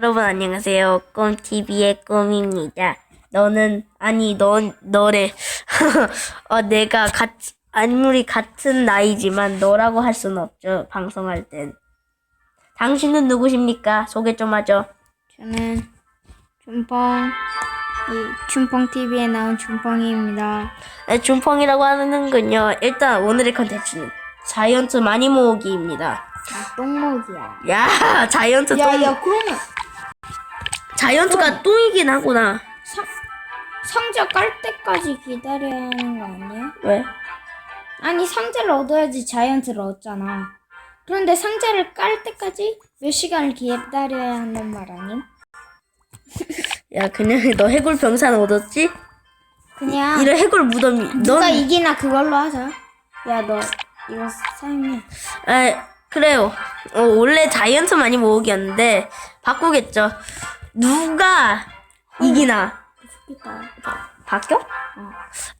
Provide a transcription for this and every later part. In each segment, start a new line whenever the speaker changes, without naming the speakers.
여러분 안녕하세요. 꼼TV의 꼼입니다. 너는 아니 넌 너래. 어 내가 같 아무리 같은 나이지만 너라고 할 수는 없죠. 방송할 땐. 당신은 누구십니까? 소개 좀 하죠.
저는 춘펑 이 춘펑 TV에 나온 춘펑이입니다.
네, 준펑이라고 하는군요. 일단 오늘의 컨텐츠는 자이언트 많이 모으기입니다.
아, 똥목이야.
야 자이언트 똥
야야 그러면
자이언트가 똥이긴 하구나.
상 상자 깔 때까지 기다려야 하는 거 아니야?
왜?
아니 상자를 얻어야지 자이언트를 얻잖아. 그런데 상자를 깔 때까지 몇 시간을 기다려야 한단 말 아님?
야 그냥 너 해골 병산 얻었지?
그냥
이런 해골 무덤이
누가
넌
이기나 그걸로 하자. 야 너 이거 사용해.
에, 그래요. 어, 원래 자이언트 많이 모으기였는데 바꾸겠죠. 누가 이기나
좋겠다.
바뀌어?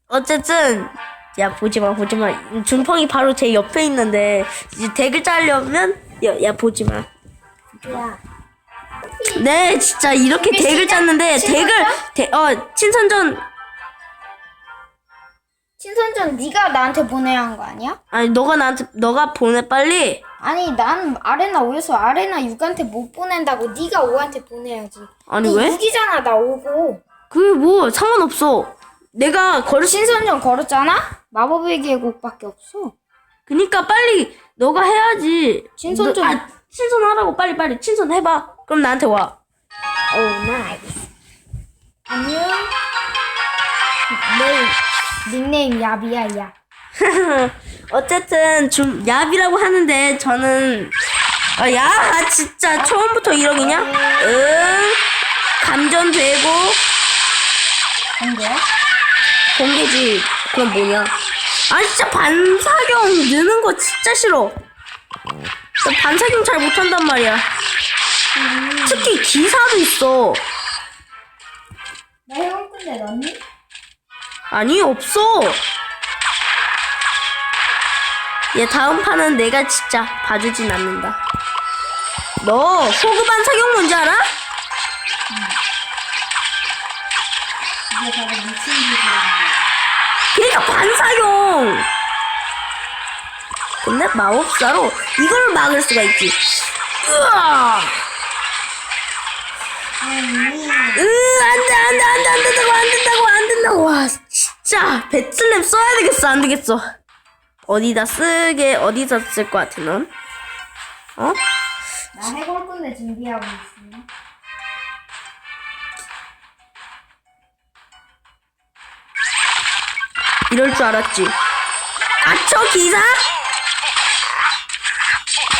어쨌든 야 보지마 보지마. 준펑이 바로 제 옆에 있는데 이제 덱을 짜려면 야, 야 보지마.
야.
네 진짜 이렇게 덱을 짰는데? 덱을 덱- 어 친선전
친선전 네가 나한테 보내야 한 거 아니야?
아니 너가 나한테 너가 보내 빨리.
아니 난 아레나 5에서 아레나 6한테 못 보낸다고 네가 5한테 보내야지
아니
네
왜?
6이잖아 나 5고
그게 뭐 상관없어. 내가 걸을 수
신선전 걸었잖아? 마법의 계곡밖에 없어
그니까 빨리 너가 해야지.
친선 좀-
너- 아, 친선하라고 빨리 빨리 친선 해봐. 그럼 나한테 와.
어난 알겠어 안녕 내 닉네임 야비야 야
어쨌든 좀 야비라고 하는데 저는 아, 야 진짜 처음부터 이러기냐? 응. 감전되고
뭔데요?
공개지. 그럼 뭐냐? 아 진짜 반사경 느는 거 진짜 싫어. 나 반사경 잘 못한단 말이야. 특히 기사도 있어.
나 해본 건데 너니?
아니 없어. 얘 다음 판은 내가 진짜 봐주진 않는다. 너 호그 반사경 뭔지 알아? 걔가 반사경. 근데 마법사로 이걸 막을 수가 있지. 으아! 으, 안 돼, 안 돼, 안 돼, 안 된다고, 안 된다고, 안 된다고. 와, 진짜. 배틀램 써야 되겠어, 안 되겠어. 어디다 쓰게, 어디다 쓸 것 같아, 넌? 어?
나 해볼 건데 준비하고 있어
이럴 줄 알았지. 아처 기사?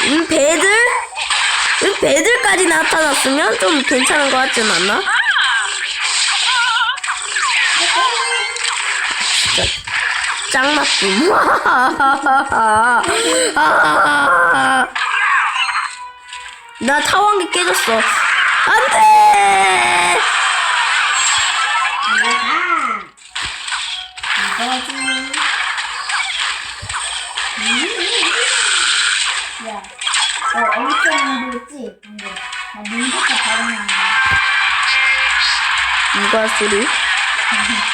음, 배들? 음, 배들까지 나타났으면 좀 괜찮은 것 같진 않나? 진짜 짱나쁨. 나 타원기 깨졌어. 안 돼!
야. 나 바로 나온다.
누가 소리?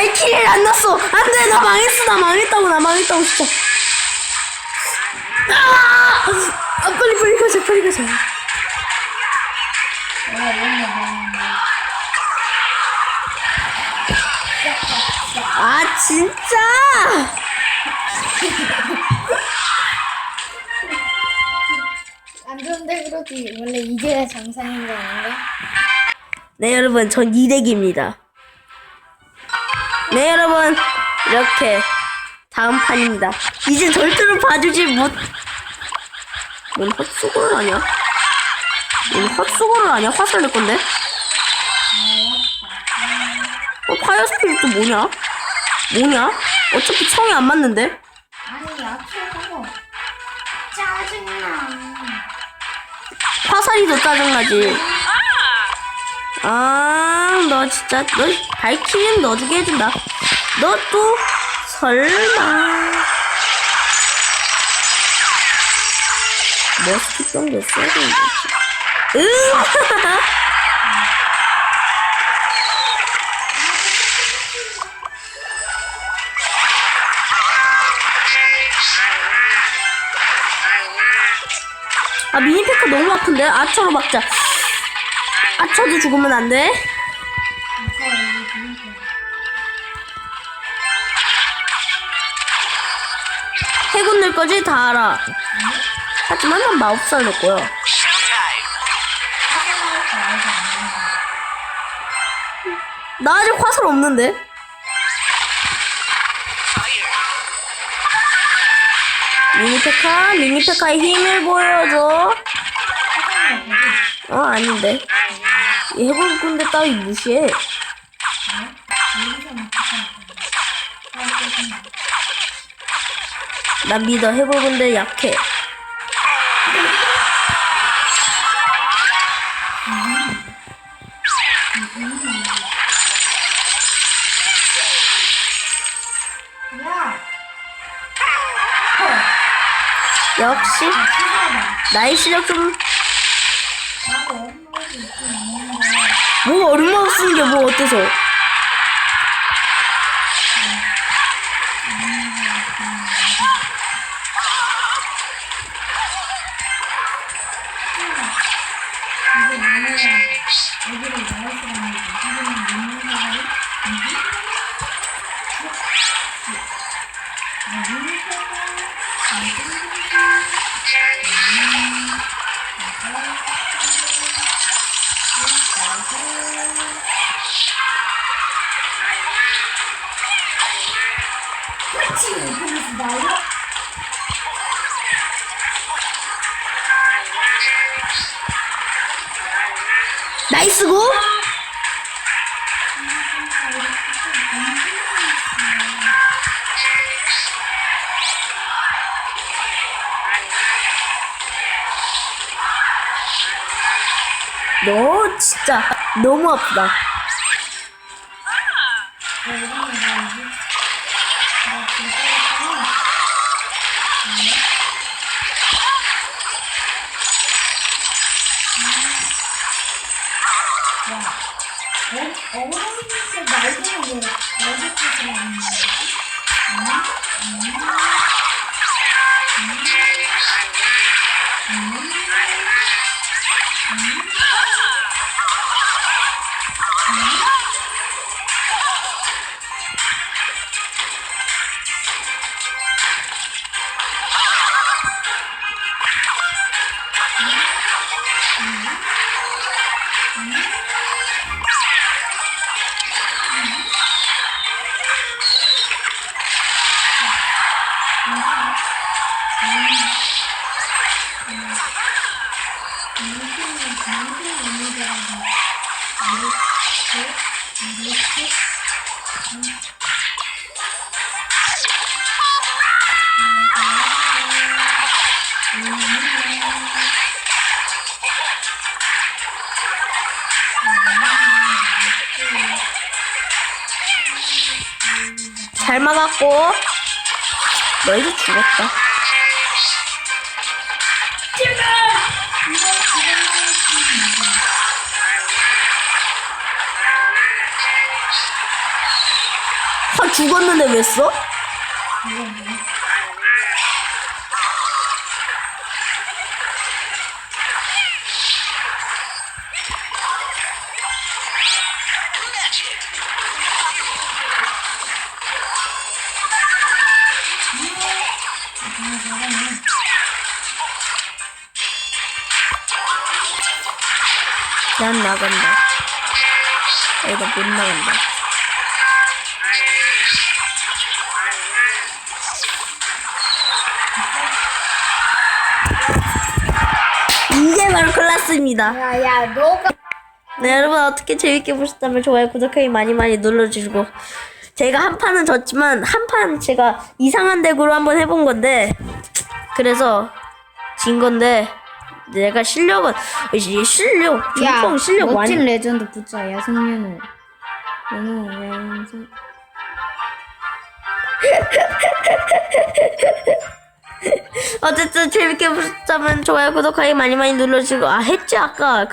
발키리를 안 났어. 안 돼, 나 망했어. 나 망했다고, 나 망했다고, 진짜. 아! 아, 빨리, 빨리 가자, 빨리 가자. 아, 진짜!
안 좋은데 그러지. 원래 이게 정상인 거 아닌가?
네, 여러분, 전 이덱입니다. 네, 여러분, 이렇게 다음 판입니다. 이제 절대로 봐주지 못. 뭔 헛수고를 하냐? 뭔 헛수고를 하냐? 화살 낼 건데? 어, 파이어 스피릿 또 뭐냐? 뭐냐? 어차피 총이 안 맞는데?
짜증나.
화살이 더 짜증나지. 아, 너 진짜, 너 발키리는 넣어주게 해준다. 너 또, 설마. 머스키 정도 써야 되는데. 으 아, 미니페카 너무 아픈데? 아처로 막자. 아처도 죽으면 안 돼. 해군 낼 거지? 다 알아. 하지만 난 마법살 낼 거야. 나 아직 화살 없는데? 미니페카, 미니페카의 힘을 보여줘. 어, 아닌데. 이 해군 군대 따위 무시해. 난 믿어, 해군 군대 약해.
야,
역시, 나의 실력 좀,
나도 엄마도 있긴
뭐 얼마 쓰는 게 뭐 어때서? 나이스고? 너 진짜 너무 아프다.
Mm-hmm.
잘 막았고. 너 이제 죽었다. 헐 죽었는데 왜 써? 난 나간다. 아니다, 못 나간다. 이게 바로 클라스입니다.
야, 야, 너가.
네, 여러분 어떻게 재밌게 보셨다면 좋아요, 구독하기 많이 많이 눌러주시고 제가 한 판은 졌지만 한 판 제가 이상한 덱으로 한번 해본 건데 그래서 진 건데 내가 실력은 이 실력 중풍 실력
멋진 레전드 붙자 야성윤호 연호 야성
어쨌든 재밌게 보셨다면 좋아요, 구독하기 많이 많이 눌러주시고. 아 했지 아까